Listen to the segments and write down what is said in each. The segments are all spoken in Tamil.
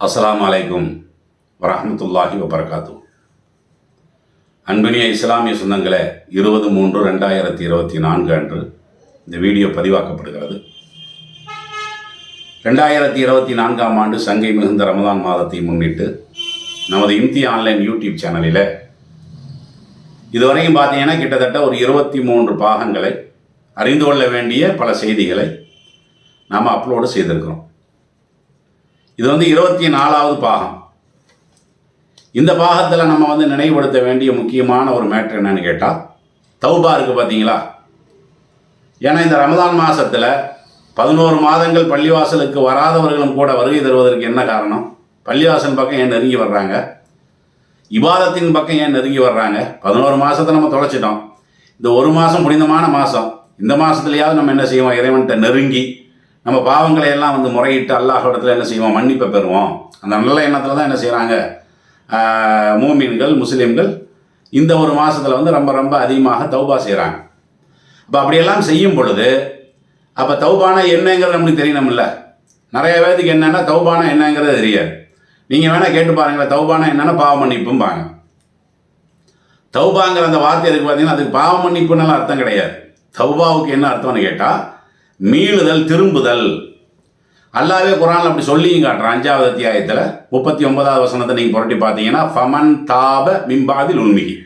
அஸ்லாம் அலைக்கும் வரமத்துல்லாஹி வபரகாத்து அன்பினிய இஸ்லாமிய சொந்தங்களே இருபது மூன்று ரெண்டாயிரத்தி இருபத்தி நான்கு அன்று இந்த வீடியோ பதிவாக்கப்படுகிறது. ரெண்டாயிரத்தி இருபத்தி நான்காம் ஆண்டு சங்கை மிகுந்த ரமதான் மாதத்தை முன்னிட்டு நமது இம்தி ஆன்லைன் யூடியூப் சேனலில் இதுவரையும் பார்த்தீங்கன்னா கிட்டத்தட்ட ஒரு இருபத்தி மூன்று பாகங்களை அறிந்து கொள்ள வேண்டிய பல செய்திகளை நாம் அப்லோடு செய்திருக்கிறோம். இது வந்து இருபத்தி நாலாவது பாகம். இந்த பாகத்தில் நம்ம வந்து நினைவுபடுத்த வேண்டிய முக்கியமான ஒரு மேட்ரு என்னன்னு கேட்டால் தௌபா இருக்குது பார்த்தீங்களா ஏன்னா இந்த ரமதான் மாதத்தில் பதினோரு மாதங்கள் பள்ளிவாசலுக்கு வராதவர்களும் கூட வருகை தருவதற்கு என்ன காரணம்? பள்ளிவாசல் பக்கம் ஏன் நெருங்கி வர்றாங்க? இபாதத்தின் பக்கம் ஏன் நெருங்கி வர்றாங்க? பதினோரு மாதத்தை நம்ம தொலைச்சிட்டோம். இந்த ஒரு மாதம் புனிதமான மாதம் இந்த மாதத்துலையாவது நம்ம என்ன செய்வோம்? இறைவன்கிட்ட நெருங்கி நம்ம பாவங்களை எல்லாம் வந்து முறையிட்டு அல்லாஹிடத்தில் என்ன செய்வோம்? மன்னிப்பை பெறுவோம். அந்த நல்ல எண்ணத்தில் தான் என்ன செய்கிறாங்க மூமின்கள் முஸ்லீம்கள் இந்த ஒரு மாதத்தில் வந்து ரொம்ப ரொம்ப அதிகமாக தௌபா செய்கிறாங்க அப்போ அப்படியெல்லாம் செய்யும் பொழுது அப்போ தௌபானா என்னங்கிறது நம்மளுக்கு தெரியணும்ல. நிறைய பேருக்கு என்னென்னா தௌபானா என்னங்கிறது தெரியாது. நீங்கள் வேணால் கேட்டு பாருங்களேன் தௌபானா என்னென்னா பாவ மன்னிப்பும்பாங்க. தௌபாங்கிற அந்த வார்த்தை எதுக்கு பார்த்தீங்கன்னா அதுக்கு பாவ மன்னிப்புன்னு அர்த்தம் கிடையாது. தௌபாவுக்கு என்ன அர்த்தம்னு கேட்டால் மீளுதல் திரும்புதல். அல்லாவே குரான் அப்படி சொல்லியும் காட்டுறான். அஞ்சாவது அத்தியாயத்தில் முப்பத்தி ஒன்பதாவது வசனத்தை நீங்கள் புரட்டி பார்த்தீங்கன்னா ஃபமன் தாப மிம்பாதில் உண்மிகி.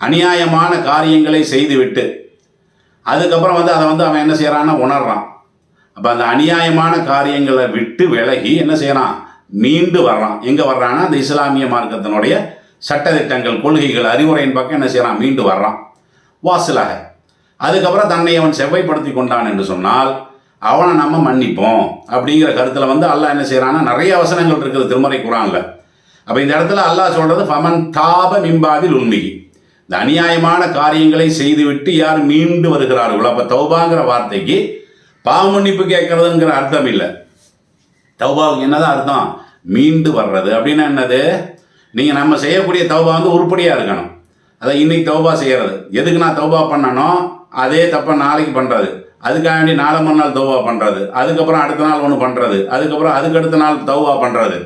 அநியாயமான காரியங்களை செய்துவிட்டு அதுக்கப்புறம் வந்து அதை வந்து அவன் என்ன செய்கிறான்னா உணர்றான். அப்போ அந்த அநியாயமான காரியங்களை விட்டு விலகி என்ன செய்கிறான் மீண்டு வர்றான். எங்கே வர்றான்னா அந்த இஸ்லாமிய மார்க்கத்தினுடைய சட்டத்திட்டங்கள் கொள்கைகள் அறிவுரையின் பக்கம் என்ன செய்கிறான் மீண்டு வர்றான். வாசலாக. அதுக்கப்புறம் தன்னை அவன் செவ்வாய்ப்படுத்தி கொண்டான் என்று சொன்னால் அவனை நம்ம மன்னிப்போம் அப்படிங்கிற கருத்தில் வந்து அல்லாஹ் என்ன செய்கிறான்னா நிறைய அவசரங்கள் இருக்குது திருமறை குரானில். அப்போ இந்த இடத்துல அல்லாஹ் சொல்கிறது ஃபமன் தாப மிம்பாவில் உண்மிகி இந்த அநியாயமான காரியங்களை செய்துவிட்டு யார் மீண்டு வருகிறார்களோ அப்போ தௌபாங்கிற வார்த்தைக்கு பாவ மன்னிப்பு கேட்கறதுங்கிற அர்த்தம் இல்லை. தௌபாவுக்கு என்னதான் அர்த்தம்? மீண்டு வர்றது. அப்படின்னா என்னது? நீங்கள் நம்ம செய்யக்கூடிய தௌபா வந்து உருப்படியாக இருக்கணும். அதை இன்னைக்கு தௌபா செய்கிறது எதுக்கு நான் தௌபா பண்ணணும்? அதே தப்பை நாளைக்கு பண்ணுறது அதுக்காண்டி நாலு மணி நாள் தௌவா பண்ணுறது அதுக்கப்புறம் அடுத்த நாள் ஒன்று பண்ணுறது அதுக்கப்புறம் அதுக்கடுத்த நாள் தௌவா பண்ணுறது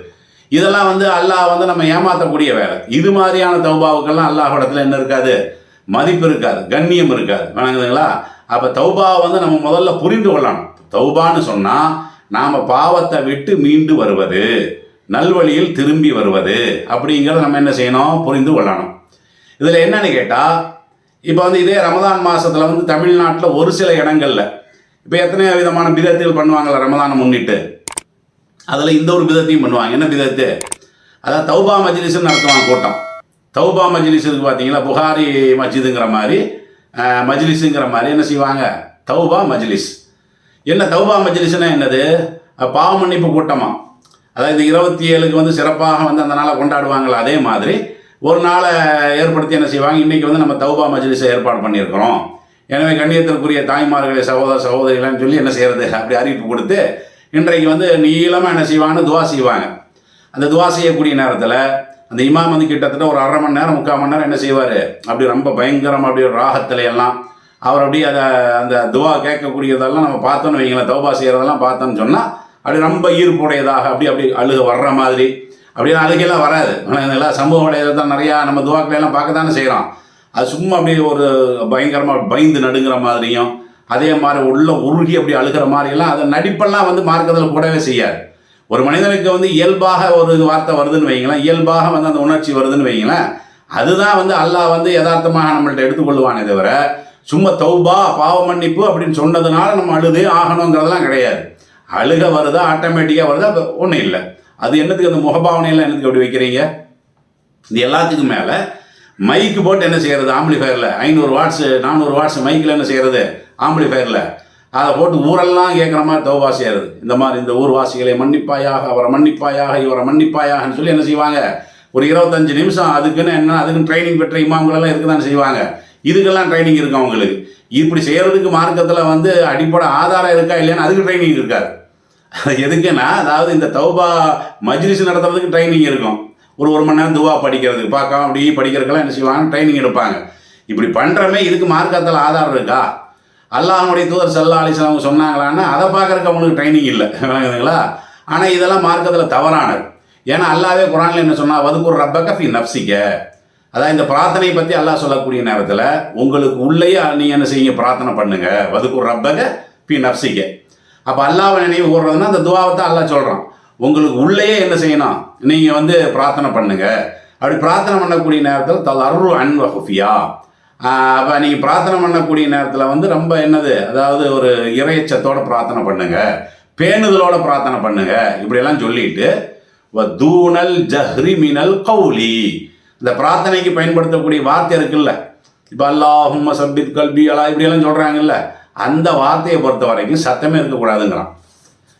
இதெல்லாம் வந்து அல்லாஹ் வந்து நம்ம ஏமாற்றக்கூடிய வேலை. இது மாதிரியான தௌபாவுக்கெல்லாம் அல்லாஹ் இடத்துல என்ன இருக்காது? மதிப்பு இருக்காது. கண்ணியம் இருக்காது. வணங்குதுங்களா? அப்போ தௌபாவை வந்து நம்ம முதல்ல புரிந்து கொள்ளணும். தௌபான்னு சொன்னால் நாம் பாவத்தை விட்டு மீண்டு வருவது நல்வழியில் திரும்பி வருவது அப்படிங்கிறத நம்ம என்ன செய்யணும்? புரிந்து கொள்ளணும். இதில் என்னன்னு கேட்டால் இப்போ வந்து இதே ரமதான் மாதத்தில் வந்து தமிழ்நாட்டில் ஒரு சில இடங்களில் இப்போ எத்தனையோ விதமான பிதத்துகள் பண்ணுவாங்கள்ல ரமதானை முன்னிட்டு. அதில் இந்த ஒரு பிதத்தையும் பண்ணுவாங்க. என்ன பிதத்து அதாவது தௌபா மஜ்லிஸ்னு நடத்துவாங்க கூட்டம். தௌபா மஜ்லிஸுக்கு பார்த்தீங்கன்னா புகாரி மஸ்ஜிதுங்கிற மாதிரி மஜ்லிஸுங்கிற மாதிரி என்ன செய்வாங்க? தௌபா மஜ்லிஸ். என்ன தௌபா மஜ்லிஸ்னா என்னது? பாவ மன்னிப்பு கூட்டமாக அதாவது இருபத்தி ஏழுக்கு வந்து சிறப்பாக வந்து அந்த நாளை கொண்டாடுவாங்களா? அதே மாதிரி ஒரு நாளை ஏற்படுத்தி என்ன செய்வாங்க? இன்றைக்கி வந்து நம்ம தௌபா மஜ்லிஸை ஏற்பாடு பண்ணியிருக்கிறோம். எனவே கண்ணியத்திற்குரிய தாய்மார்களே சகோதர சகோதரிகளான்னு சொல்லி என்ன செய்கிறது அப்படி அறிவிப்பு கொடுத்து இன்றைக்கு வந்து நீளமாக என்ன செய்வாங்கன்னு துவா செய்வாங்க. அந்த துவா செய்யக்கூடிய நேரத்தில் அந்த இமாம் வந்து கிட்டத்தட்ட ஒரு அரை மணி நேரம் முக்கால் மணி நேரம் என்ன செய்வார்? அப்படி ரொம்ப பயங்கரம் அப்படி ஒரு ராகத்துல எல்லாம் அவர் அப்படியே அதை அந்த துவா கேட்கக்கூடியதெல்லாம் நம்ம பார்த்தோன்னு வைங்களேன். தௌபா செய்கிறதெல்லாம் பார்த்தோன்னு சொன்னால் அப்படி ரொம்ப ஈர்ப்புடையதாக அப்படி அப்படி அழுக வர்ற மாதிரி அப்படியே அழுகையெல்லாம் வராது. எல்லாம் சமூக தான் நிறையா நம்ம துவாக்களை பார்க்க தானே செய்கிறோம் அது சும்மா அப்படியே ஒரு பயங்கரமாக பயந்து நடுங்கிற மாதிரியும் அதே மாதிரி உள்ள உருகி அப்படி அழுகிற மாதிரியெல்லாம் அதை நடிப்பெல்லாம் வந்து மார்க்கத்தில் கூடவே செய்யாது. ஒரு மனிதனுக்கு வந்து இயல்பாக ஒரு வார்த்தை வருதுன்னு வைங்களேன் இயல்பாக வந்து அந்த உணர்ச்சி வருதுன்னு வைங்களேன் அதுதான் வந்து அல்லாஹ் வந்து யதார்த்தமாக நம்மள்ட்ட எடுத்துக்கொள்வானே தவிர சும்மா தௌபா பாவ மன்னிப்பு அப்படின்னு சொன்னதுனால நம்ம அழுது ஆகணுங்கிறதெல்லாம் கிடையாது. அழுக வருதா ஆட்டோமேட்டிக்காக வருதா ஒன்றும் இல்லை. அது என்னத்துக்கு அந்த முகபாவனையெல்லாம் என்னத்துக்கு அப்படி வைக்கிறீங்க? இது எல்லாத்துக்கும் மேலே மைக்கு போட்டு என்ன செய்கிறது ஆம்பிளிஃபயரில் ஐநூறு வாட்ஸு நானூறு வாட்ஸ் மைக்கில் என்ன செய்கிறது ஆம்பிளிஃபயரில் அதை போட்டு ஊரெல்லாம் கேட்குற மாதிரி தௌபா செய்கிறது இந்த மாதிரி இந்த ஊர்வாசிகளை மன்னிப்பாயாக அவரை மன்னிப்பாயாக இவரை மன்னிப்பாயாகன்னு சொல்லி என்ன செய்வாங்க? ஒரு இருபத்தஞ்சு நிமிஷம் அதுக்குன்னு என்ன அதுக்குன்னு ட்ரைனிங் பெற்ற இமாம்களெல்லாம் இருக்க தான் செய்வாங்க. இதுக்கெல்லாம் ட்ரைனிங் இருக்கும் அவங்களுக்கு இப்படி செய்கிறதுக்கு மார்க்கத்தில் வந்து அடிப்படை ஆதாரம் இருக்கா இல்லையான்னு அதுக்கு ட்ரைனிங் இருக்காது. எதுக்குன்னா அதாவது இந்த தௌபா மஜ்லிஸ் நடத்துறதுக்கு ட்ரைனிங் இருக்கும். ஒரு ஒரு மணி நேரம் துவா படிக்கிறதுக்கு பார்க்காம அப்படி படிக்கிறதுக்கெல்லாம் என்ன செய்வாங்க ட்ரைனிங் எடுப்பாங்க. இப்படி பண்ணுறமே இதுக்கு மார்க்கத்தில் ஆதாரம் இருக்கா? அல்லாஹனுடைய தூதர் சல்லா அலிஸ்லாம் அவங்க சொன்னாங்களான்னா அதை பார்க்குறக்கு அவங்களுக்கு ட்ரைனிங் இல்லை. விளங்குதுங்களா? ஆனால் இதெல்லாம் மார்க்கத்தில் தவறானது. ஏன்னா அல்லாவே குரான்ல என்ன சொன்னா ஒரு ரப்பக ஃபி நப்சிக்க அதான் இந்த பிரார்த்தனை பற்றி அல்லாஹ் சொல்லக்கூடிய நேரத்தில் உங்களுக்கு உள்ளேயே நீங்கள் என்ன செய்யுங்க பிரார்த்தனை பண்ணுங்க. ஒரு ரப்பக ஃபி நப்சிக்க அப்போ அல்லாவை நினைவு கூடுறதுன்னா அந்த துவாவை தான் அல்லாஹ் சொல்கிறான் உங்களுக்கு உள்ளேயே என்ன செய்யணும்? நீங்கள் வந்து பிரார்த்தனை பண்ணுங்க. அப்படி பிரார்த்தனை பண்ணக்கூடிய நேரத்தில் தல் அரு அன் வஹுஃபியா அப்போ நீங்கள் பிரார்த்தனை பண்ணக்கூடிய நேரத்தில் வந்து ரொம்ப என்னது? அதாவது ஒரு இறையச்சத்தோட பிரார்த்தனை பண்ணுங்க. பேணுதலோட பிரார்த்தனை பண்ணுங்க. இப்படியெல்லாம் சொல்லிட்டு வ தூணல் ஜஹ்ரி மினல் கௌலி. இந்த பிரார்த்தனைக்கு பயன்படுத்தக்கூடிய வார்த்தை இருக்குல்ல. இப்போ அல்லாஹும் சப்பித் கல்வி அலா இப்படியெல்லாம் சொல்கிறாங்கல்ல அந்த வார்த்தையை பொறுத்த வரைக்கும் சத்தமே இருக்கக்கூடாதுங்கிறான்.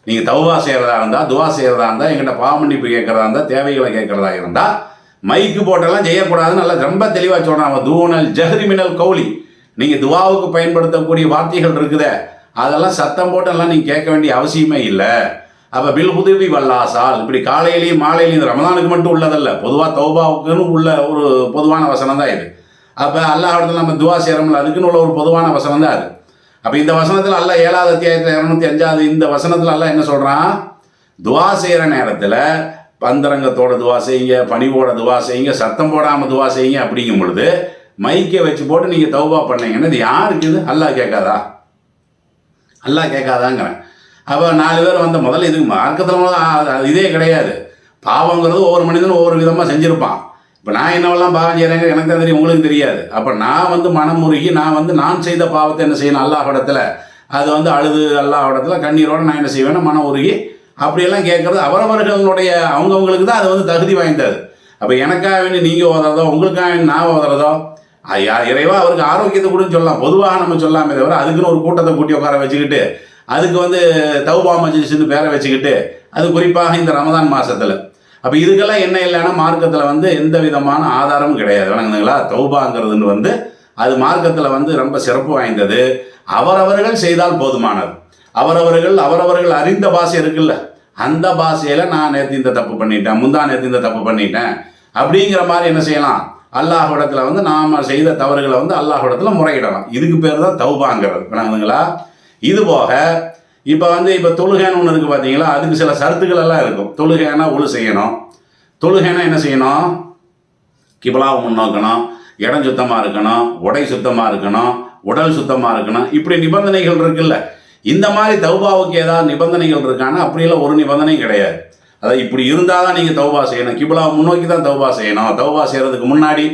நீங்கள் தௌவா செய்கிறதா இருந்தால் துவா செய்கிறதா இருந்தால் எங்கிட்ட பாவமன்னிப்பு கேட்குறதா இருந்தால் தேவைகளை கேட்குறதா இருந்தால் மைக்கு போட்டெல்லாம் செய்யக்கூடாதுன்னு நல்லா ரொம்ப தெளிவாக சொல்கிறான் அவன். தூணல் ஜஹ்ரி மினல் கௌலி. நீங்கள் துவாவுக்கு பயன்படுத்தக்கூடிய வார்த்தைகள் இருக்குதே அதெல்லாம் சத்தம் போட்டெல்லாம் நீங்கள் கேட்க வேண்டிய அவசியமே இல்லை. அப்போ பில் உதவி வல்லாசால். இப்படி காலையிலையும் மாலையிலையும் ரமதானுக்கு மட்டும் உள்ளதல்ல. பொதுவாக தௌபாவுக்குன்னு உள்ள ஒரு பொதுவான வசனம் தான் இது. அப்போ அல்லாஹிடத்தில் நம்ம துவா செய்கிறோம்ல அதுக்குன்னு உள்ள ஒரு பொதுவான வசனம் தான் அது. அப்போ இந்த வசனத்தில் அல்ல ஏழாவது அத்தியாயத்தில் இரநூத்தி அஞ்சாவது இந்த வசனத்தில் அல்ல என்ன சொல்கிறான் துவா செய்கிற நேரத்தில் பந்தரங்கத்தோட துவா செய்யுங்க பணிவோட துவா செய்யுங்க சத்தம் போடாமல் துவா செய்யுங்க அப்படிங்கும் பொழுது மைக்கை வச்சு போட்டு நீங்கள் தௌபா பண்ணீங்கன்னா இது யாருக்கு இது? அல்லாஹ் கேட்காதா? அல்லாஹ் கேட்காதாங்கிறேன். அப்போ நாலு பேர் வந்த முதல்ல இதுக்கு மார்க்கத்தில் அது இதே கிடையாது. பாவங்கிறது ஒவ்வொரு மனிதனும் ஒவ்வொரு விதமாக செஞ்சுருப்பான். இப்போ நான் என்னவெல்லாம் பாவம் செய்கிறேங்க எனக்கு தான் தெரியும் உங்களுக்கு தெரியாது. அப்போ நான் வந்து மனம் முருகி நான் வந்து நான் செய்த பாவத்தை என்ன செய்யணும்? அல்லாஹிடத்தில் அது வந்து அழுது அல்லாஹிடத்தில் கண்ணீரோடு நான் என்ன செய்வேன்னா மனம் உருகி அப்படியெல்லாம் கேட்குறது அவரவர்களுடைய அவங்கவுங்களுக்கு தான் அது வந்து தகுதி வாய்ந்தது. அப்போ எனக்காக வேண்டி நீங்கள் ஓதுறதோ உங்களுக்காக வேண்டி நான் ஓதுறதோ இறைவா அவருக்கு ஆரோக்கியத்தை கொடுன்னு சொல்லலாம். பொதுவாக நம்ம சொல்லாமே தவிர அதுக்குன்னு ஒரு கூட்டத்தை கூட்டி உட்கார வச்சுக்கிட்டு அதுக்கு வந்து தௌபா மஜ்லிஸ்னு பேரை வச்சுக்கிட்டு அது குறிப்பாக இந்த ரமதான் மாதத்தில் அப்போ இதுக்கெல்லாம் என்ன இல்லைன்னா மார்க்கத்தில் வந்து எந்த விதமான ஆதாரமும் கிடையாது. வணங்குதுங்களா தௌபாங்கிறதுன்னு வந்து அது மார்க்கத்தில் வந்து ரொம்ப சிறப்பு வாய்ந்தது. அவரவர்கள் செய்தால் போதுமானது. அவரவர்கள் அவரவர்கள் அறிந்த பாஷை இருக்குல்ல. அந்த பாஷையில் நான் நேற்று இந்த தப்பு பண்ணிட்டேன் முந்தா நேற்று இந்த தப்பு பண்ணிட்டேன் அப்படிங்கிற மாதிரி என்ன செய்யலாம்? அல்லாஹிடத்தில் வந்து நாம் செய்த தவறுகளை வந்து அல்லாஹிடத்தில் முறையிடலாம். இதுக்கு பேர் தான் தௌபாங்கிறது. வணங்குதுங்களா இது போக இப்போ வந்து இப்போ தொழுகைன்னு ஒன்று இருக்குது பார்த்தீங்களா அதுக்கு சில சருத்துக்கள் எல்லாம் இருக்கும். தொழுகைனா ஒழு செய்யணும். தொழுகைனா என்ன செய்யணும்? கிபலாவை முன்னோக்கணும். இடம் சுத்தமாக இருக்கணும். உடை சுத்தமாக இருக்கணும். உடல் சுத்தமாக இருக்கணும். இப்படி நிபந்தனைகள் இருக்குல்ல. இந்த மாதிரி தௌபாவுக்கு ஏதாவது நிபந்தனைகள் இருக்கான்னா அப்படியெல்லாம் ஒரு நிபந்தனையும் கிடையாது. அதாவது இப்படி இருந்தால் தான் நீங்கள் தௌபா செய்யணும். கிபலாவை முன்னோக்கி தான் தௌபா செய்யணும். தௌபா செய்கிறதுக்கு முன்னாடி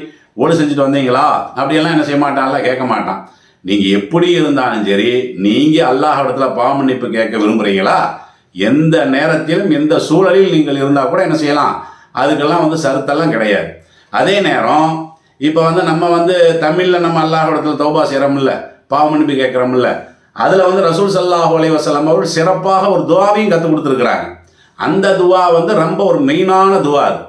ஒழு செஞ்சுட்டு வந்தீங்களா? அப்படியெல்லாம் என்ன செய்ய மாட்டான்ல? கேட்க மாட்டான். நீங்கள் எப்படி இருந்தாலும் சரி நீங்கள் அல்லாஹ் இடத்துல பாவமன்னிப்பு கேட்க விரும்புகிறீங்களா எந்த நேரத்திலும் எந்த சூழலில் நீங்கள் இருந்தால் கூட என்ன செய்யலாம்? அதுக்கெல்லாம் வந்து சருத்தெல்லாம் கிடையாது. அதே நேரம் இப்போ வந்து நம்ம வந்து தமிழில் நம்ம அல்லாஹ் இடத்துல தௌபா செய்கிறோம்ல பாவமன்னிப்பு கேட்குறோம்ல அதில் வந்து ரசூல் சல்லாஹ் அலைஹி வஸல்லம் அவர்கள் சிறப்பாக ஒரு துவாவையும் கற்றுக் கொடுத்துருக்குறாங்க. அந்த துவா வந்து ரொம்ப ஒரு மெயினான துவா அது.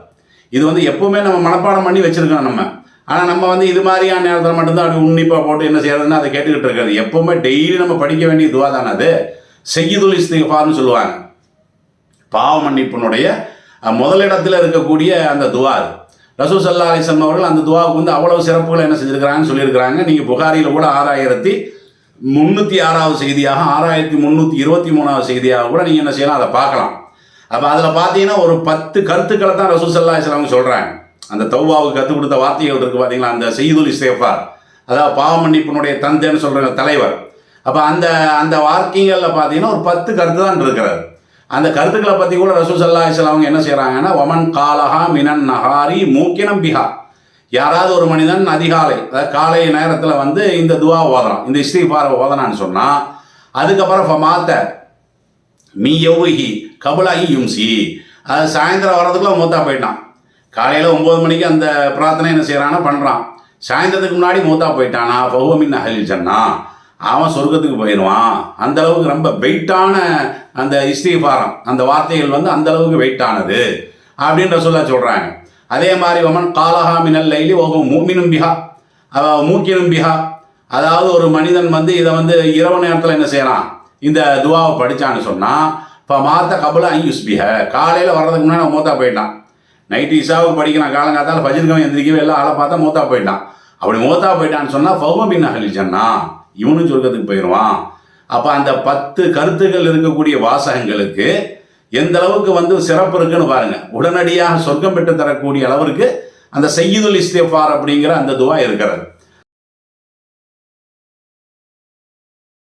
இது வந்து எப்பவுமே நம்ம மனப்பாடம் பண்ணி வச்சிருக்கோம் நம்ம. ஆனால் நம்ம வந்து இது மாதிரியான நேரத்தில் மட்டும்தான் அப்படி உன்னிப்பாக போட்டு என்ன செய்யறதுன்னு அதை கேட்டுக்கிட்டு இருக்காது. எப்பவுமே டெய்லி நம்ம படிக்க வேண்டிய துவா தானே அது? செய்யுதுல் இஸ்திஃபார்னு சொல்லுவாங்க. பாவ மன்னிப்பினுடைய முதலிடத்தில் இருக்கக்கூடிய அந்த துவா ரசு சல்லா அலிஸ்லாம் அவர்கள் அந்த துவாவுக்கு வந்து அவ்வளவு சிறப்புகளை என்ன செஞ்சுருக்கிறாங்கன்னு சொல்லியிருக்கிறாங்க. நீங்கள் புகாரியில் கூட ஆறாயிரத்தி முந்நூற்றி ஆறாவது செய்தியாக ஆறாயிரத்தி முந்நூற்றி இருபத்தி மூணாவது செய்தியாக கூட நீங்கள் என்ன செய்யலாம் அதை பார்க்கலாம். அப்போ அதில் பார்த்தீங்கன்னா ஒரு பத்து கருத்துக்களை தான் ரசூல் சல்லா இஸ்லாம் சொல்கிறாங்க அந்த தௌபாவுக்கு கற்றுக் கொடுத்த வார்த்தைகள் இருக்குது பார்த்தீங்களா அந்த செய்துல் இஸ்தேஃபார். அதாவது பாவமன்னிப்பினுடைய தந்தைன்னு சொல்கிற தலைவர். அப்போ அந்த அந்த வாக்கியங்களில் பார்த்தீங்கன்னா ஒரு பத்து கருத்து தான் இருக்கிறார் அந்த கருத்துக்களை பற்றி கூட ரசூல் சல்லா இஸ்லாம் அவங்க என்ன செய்கிறாங்கன்னா ஒமன் காலஹா மினன் நஹாரி மூக்கினம் பிஹா. யாராவது ஒரு மனிதன் அதிகாலை அதாவது காலை நேரத்தில் வந்து இந்த துவா ஓதலாம் இந்த இஸ்திஃபாரை ஓதனான்னு சொன்னால் அதுக்கப்புறம் மாத்த மீ எவ்வகி கபுலாகி யும்சி. அது சாயந்தரம் வர்றதுக்குள்ள மூத்தா போயிட்டான். காலையில் ஒம்பது மணிக்கு அந்த பிரார்த்தனை என்ன செய்கிறான்னா பண்ணுறான் சாயந்தரத்துக்கு முன்னாடி மூத்தா போயிட்டானா? பௌவமின் அகலில் சொன்னான் அவன் சொர்க்கத்துக்கு போயிடுவான். அந்த அளவுக்கு ரொம்ப வெயிட்டான அந்த இஸ்திஃபாரம் அந்த வார்த்தைகள் வந்து அந்த அளவுக்கு வெயிட்டானது அப்படின்ற சொல்ல சொல்கிறாங்க அதே மாதிரி வமன் காலஹா மினல் லைலி ஓகும் மூமினும் பிஹா. அவ மூக்கினும் பிஹா. அதாவது ஒரு மனிதன் வந்து இதை வந்து இரவு நேரத்தில் என்ன செய்கிறான் இந்த துவாவை படித்தான்னு சொன்னால் இப்போ மாத்த கபலா யூஸ் பிஹ காலையில் வர்றதுக்கு முன்னாடி மூத்தா போயிட்டான். நைட்டு இஷாவுக்கு படிக்கிற காலங்காத்தால் ஃபஜிர்கம் எந்திரிக்கவே எல்லாம் ஆளை பார்த்தா மூத்தா போயிட்டான். அப்படி மூத்தா போயிட்டான்னு சொன்னால் ஃபௌமின் அகலி ஜன்னா இவனும் சொர்க்கத்துக்கு போயிடுவான். அப்போ அந்த பத்து கருத்துக்கள் இருக்கக்கூடிய வாசகங்களுக்கு எந்த அளவுக்கு வந்து சிறப்பு இருக்குன்னு பாருங்க. உடனடியாக சொர்க்கம் பெற்று தரக்கூடிய அளவிற்கு அந்த செய்யுதுல் இஸ்தேஃபார் அப்படிங்கிற அந்த துவா இருக்கிறது.